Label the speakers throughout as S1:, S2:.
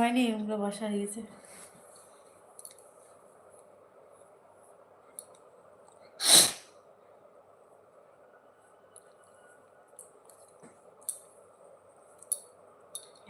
S1: হয়নি হয়ে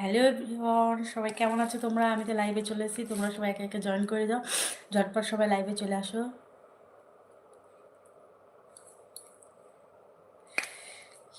S1: hello everyone সবাই কেমন আছো তোমরা? আমি তো লাইভে চলে এসেছি, তোমরা সবাই একে একে জয়েন করে দাও। ঝটপট সবাই লাইভে চলে আসো।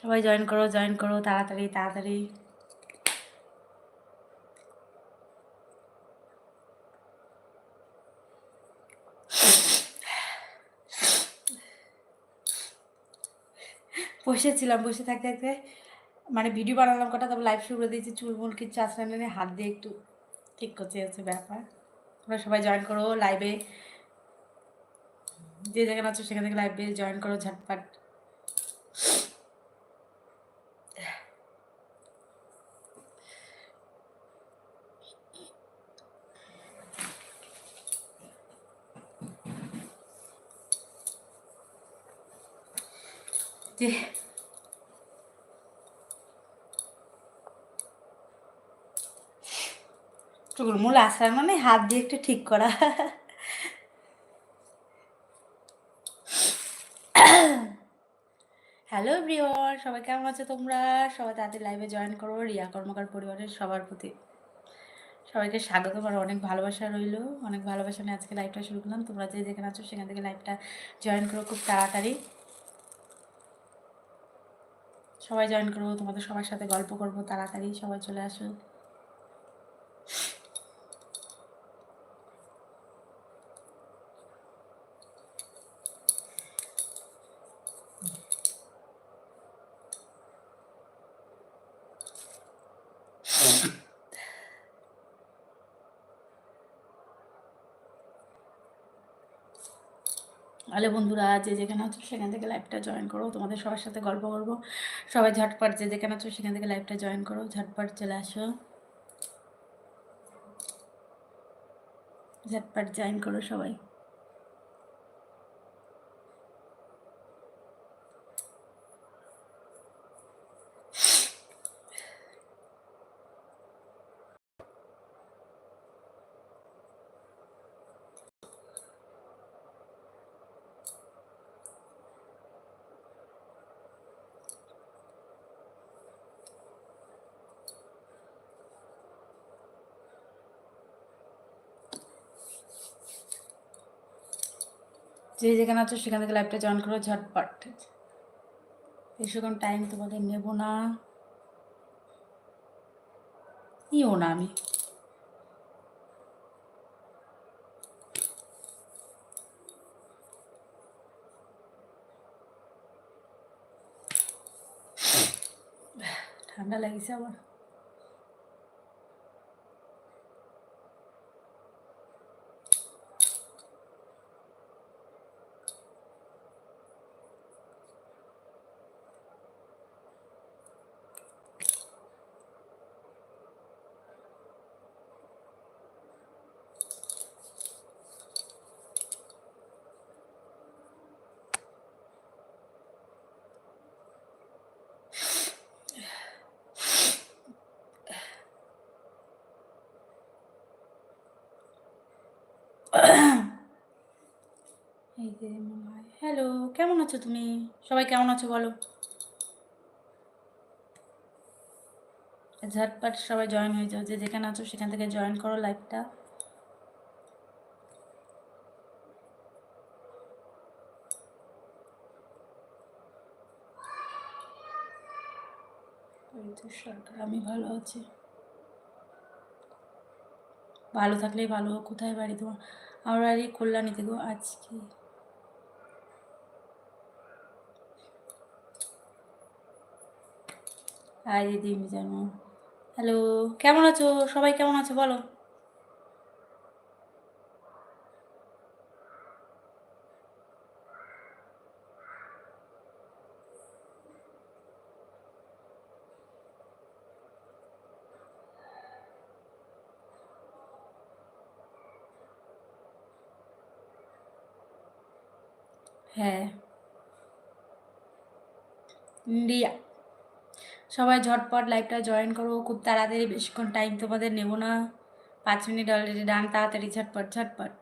S1: সবাই জয়েন করো জয়েন করো, তাড়াতাড়ি তাড়াতাড়ি। বসেছিলাম, বসে থাকতে থাকতে মানে ভিডিও বানালাম কটা, তারপর লাইভ শুরু করে দিয়েছি, চুলমুল কিচ্ছু আসলে না হাত দিয়ে একটু ঠিক করছে হচ্ছে ব্যাপার। তোমরা সবাই জয়েন করো লাইভে যে জায়গায় আছো সেখান থেকে লাইভে জয়েন করো, ঝটপট যে চুলমুল আসার মানে হাত দিয়ে একটু ঠিক করা। হ্যালো ব্রিওর সবাই কেমন আছো তোমরা? সবাই তাদের লাইভে জয়েন করো, রিয়া কর্মকার পরিবারের সবার প্রতি। সবাইকে স্বাগত আর অনেক ভালোবাসা রইল। অনেক ভালোবাসা নিয়ে আজকে লাইভটা শুরু করলাম। তোমরা যে যেখানে আছো, সেখান থেকে লাইভটা জয়েন করো খুব তাড়াতাড়ি। সবাই জয়েন করব তোমাদের সবার সাথে গল্প করব তাড়াতাড়ি, সবাই চলে আসো তাহলে বন্ধুরা যে যেখানে আছো সেখান থেকে লাইভটা জয়েন করো। তোমাদের সবার সাথে গল্প করব। সবাই ঝটপট যে যেখানে আছো সেখান থেকে লাইভটা জয়েন করো। ঝটপট চলে আসো। ঝটপট জয়েন করো সবাই। যে যেখানে আছো সেখান থেকে লাইভটা জয়েন করো ঝটপট। বেশিক্ষণ টাইম তোমাদের নেব না। নিও না আমি। ঠান্ডা লাগিছে আবার এই যে মনে হয় হ্যালো কেমন আছো তুমি? সবাই কেমন আছো বলো? ঝটপট সবাই জয়েন হয়ে যাও, যে যেখানে আছো সেখান থেকে জয়েন করো লাইভটা আমি ভালো আছি। ভালো থাকলেই ভালো, কোথায় বাড়ি তোমার? আমার বাড়ি কল্যাণীতে গো, আজকে। হাই দিদি জানো। হ্যালো কেমন আছো? সবাই কেমন আছো বলো। হ্যাঁ। ইন্ডিয়া। সবাই ঝটপট লাইভটা জয়েন করো। খুব তাড়াতাড়ি, বেশিক্ষণ টাইম তোমাদের নেব না। পাঁচ মিনিট অলরেডি ডান তাড়াতাড়ি ঝটপট ঝটপট।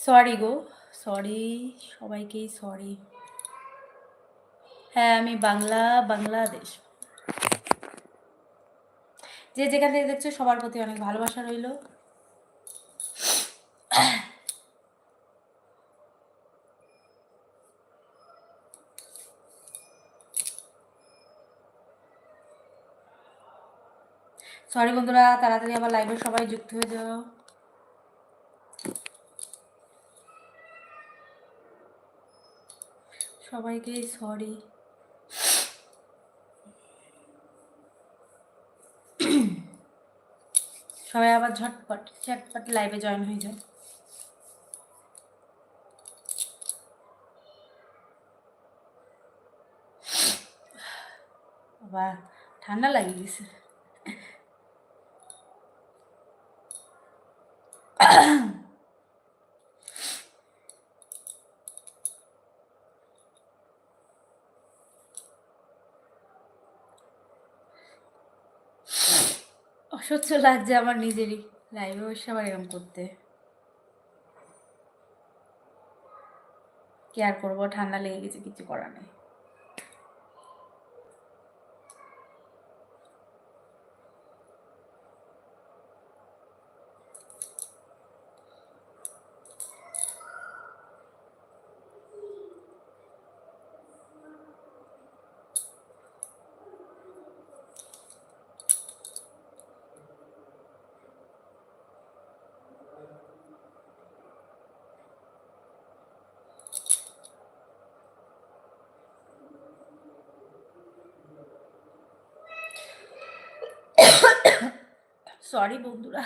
S1: সরি গো সরি সবাইকেই সরি হ্যাঁ আমি বাংলা, বাংলাদেশ। যে যেখান থেকে দেখছ সবার প্রতি অনেক ভালোবাসা রইল। সরি বন্ধুরা, তাড়াতাড়ি আবার লাইভে সবাই যুক্ত হয়ে যাও। সবাইকেই সরি সবাই আবার ঝটপট ঝটপট লাইভে জয়েন হয়ে যায় বাবা ঠান্ডা লাগিয়ে গেছে অসহ্য লাগছে আমার নিজেরই লাইভে বসে আবার এরকম করতে। কেয়ার করব? ঠান্ডা লেগে গেছে, কিছু করার নেই। সরি বন্ধুরা।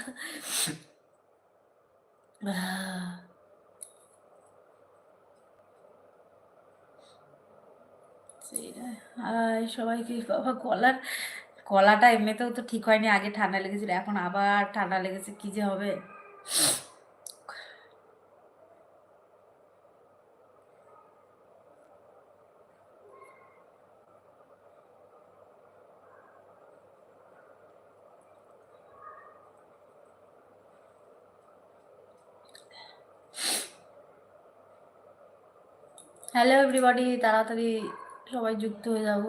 S1: সবাইকে বাবা কলার কলাটা এমনিতেও তো ঠিক হয়নি, আগে ঠান্ডা লেগেছিল, এখন আবার ঠান্ডা লেগেছে, কি যে হবে? হ্যালো এভরিবডি তাড়াতাড়ি সবাই যুক্ত হয়ে যাব।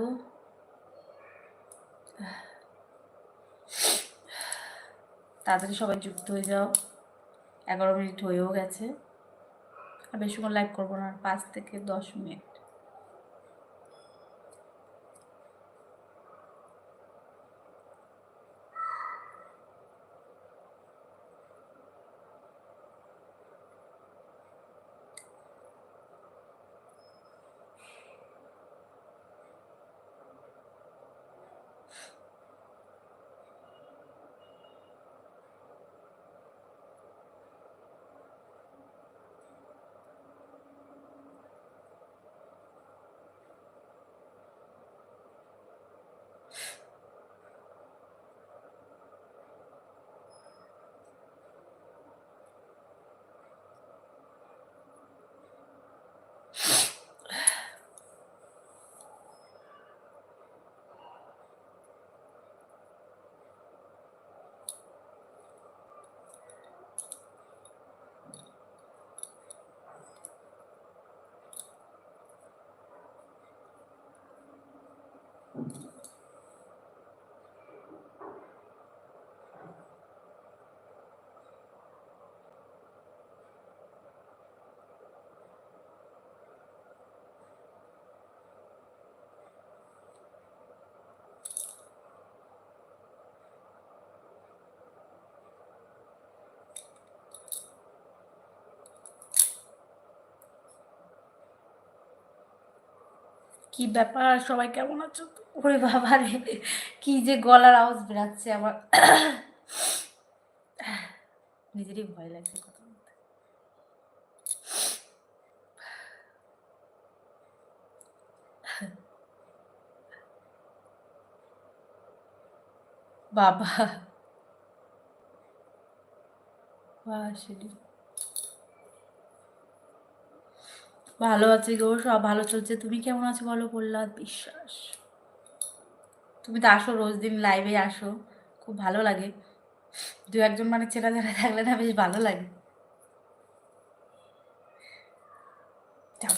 S1: তাড়াতাড়ি সবাই যুক্ত হয়ে যাও। এগারো মিনিট হয়েও গেছে। আর বেশিক্ষণ লাইভ করব না। পাঁচ থেকে দশ মিনিট। কি ব্যাপার সবাই কেমন আছো ওরে বাবা রে কি যে গলার আওয়াজ বেরাচ্ছে আমার। নিজেরই ভয় লাগছে কথা বাবা। ভালো আছি গো, সব ভালো চলছে। তুমি কেমন আছো বলো, প্রহ্লাদ, বিশ্বাস? তুমি তো আসো, রোজ দিন লাইভে আসো। খুব ভালো লাগে। দু একজন মানে চেনা জানা থাকলে না বেশ ভালো লাগে যাও।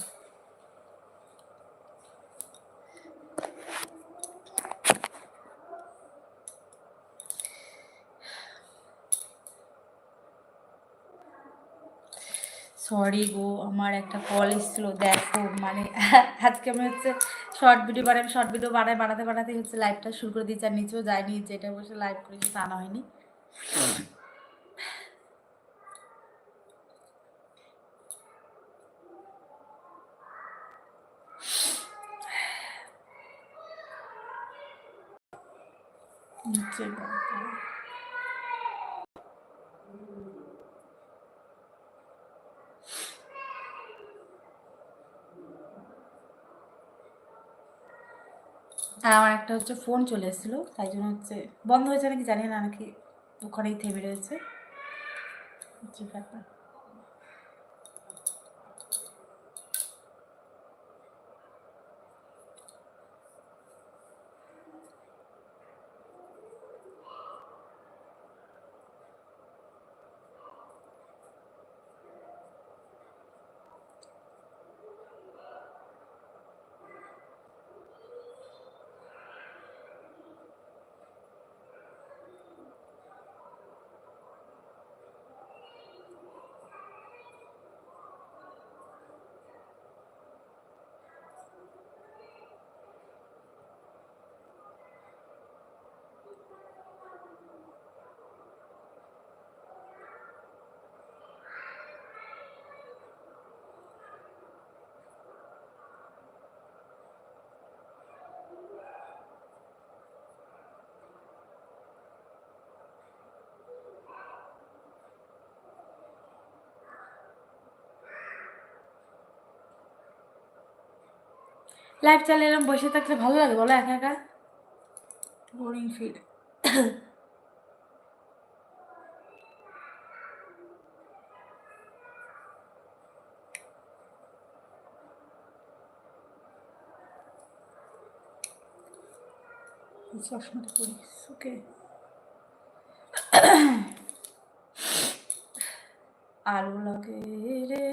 S1: সরি গো, আমার একটা কল এসেছিল, দেখো মানে আজকে আমি হচ্ছে শর্ট ভিডিও বানাই শর্ট ভিডিও বানাই, বানাতে বানাতে হচ্ছে লাইভটা শুরু করে দিয়েছি, আর নিচেও যায়নি যেটা বসে লাইভ করেছি তা না হয়নি। আর আমার একটা হচ্ছে ফোন চলে এসেছিল, তাই জন্য হচ্ছে বন্ধ হয়েছে নাকি জানি না, নাকি ওখানেই থেমে রয়েছে। ব্যাপার লাইভ চালিয়ে এরকম বসে থাকলে ভালো লাগে? বলো একা একা। বোরিং ফিল চশমাটা ওকে? আলো লাগে রে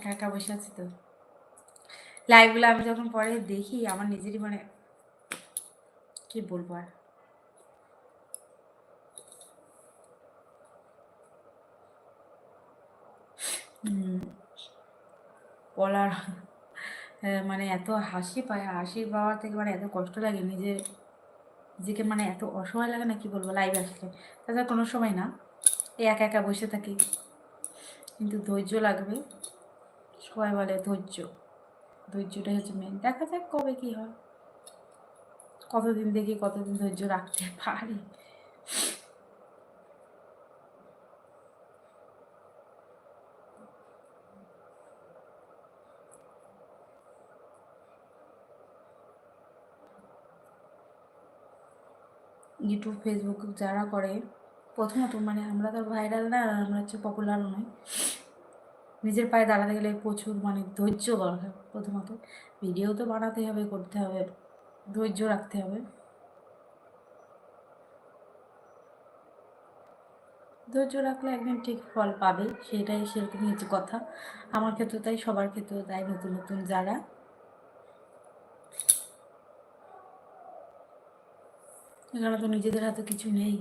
S1: একা একা বসে আছি তো। লাইভগুলো আমি যখন পরে দেখি, আমার নিজেরই মানে কি বলব আর? বলার মানে এত হাসি পায়, হাসি পাওয়ার থেকে মানে এত কষ্ট লাগে নিজের নিজেকে মানে এত অসহায় লাগে না কি বলব লাইভ আসলে। তাছাড়া কোনো সময় না, একা একা বসে থাকি। কিন্তু ধৈর্য লাগবে। সবাই বলে ধৈর্য। ধৈর্যটাই হচ্ছে মেন দেখা যাক কবে কি হয়। কতদিন দেখি, কতদিন ধৈর্য রাখতে পারি। ইউটিউব ফেসবুক যারা করে, প্রথমত মানে আমরা তো ভাইরাল না, আমরা হচ্ছে পপুলারও নয় নিজের পায়ে দাঁড়াতে গেলে প্রচুর মানে ধৈর্য দরকার প্রথমত। ভিডিও তো বানাতে হবে, করতে হবে, ধৈর্য রাখতে হবে। ধৈর্য রাখলে একদিন ঠিক ফল পাবে, সেটাই সেরকমই হচ্ছে কথা। আমার ক্ষেত্রে তাই, সবার ক্ষেত্রে তাই, নতুন নতুন যারা। এখানে তো নিজেদের হাতে কিছু নেই।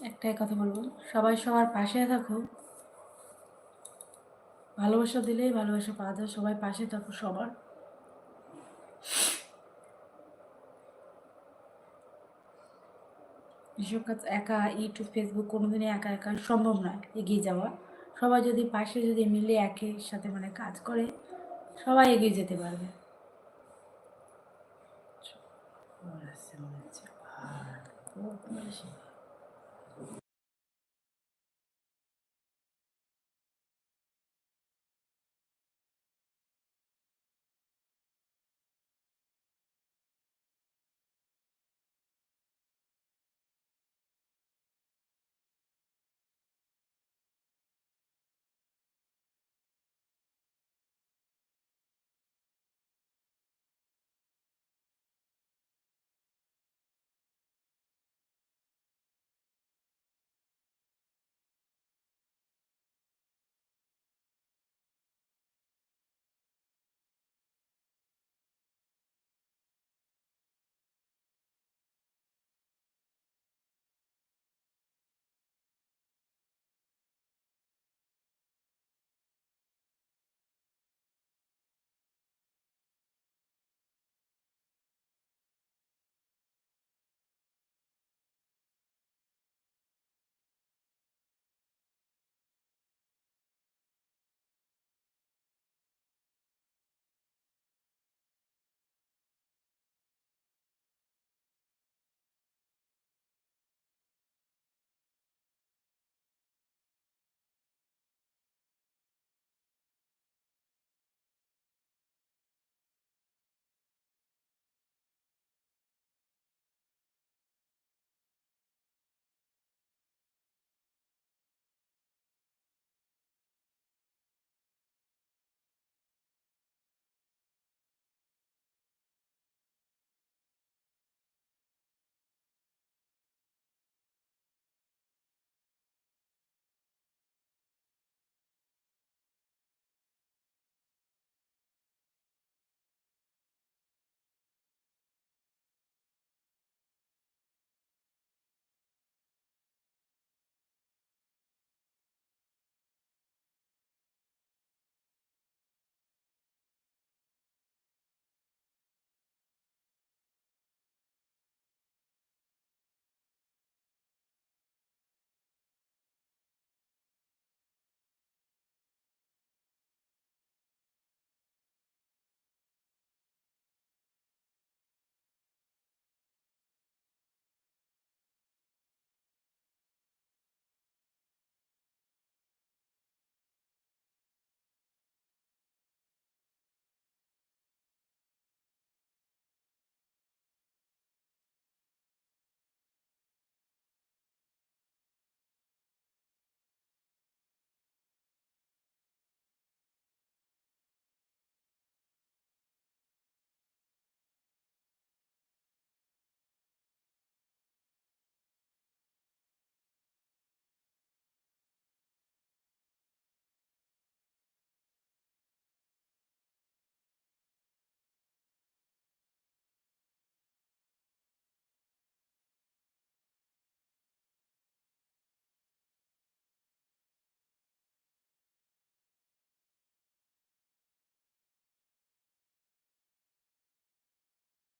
S1: একটাই কথা বলব। সবাই সবার পাশে থাকো। ভালোবাসা দিলেই ভালোবাসা পাওয়া যায়। সবাই পাশে থাকো, সবার। এসব কাজ একা ইউটিউব ফেসবুক কোনোদিনই একা একা সম্ভব নয়, এগিয়ে যাওয়া। সবাই যদি পাশে, যদি মিলে একের সাথে মানে কাজ করে, সবাই এগিয়ে যেতে পারবে।
S2: মনে হচ্ছে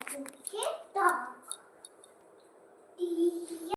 S2: Dog.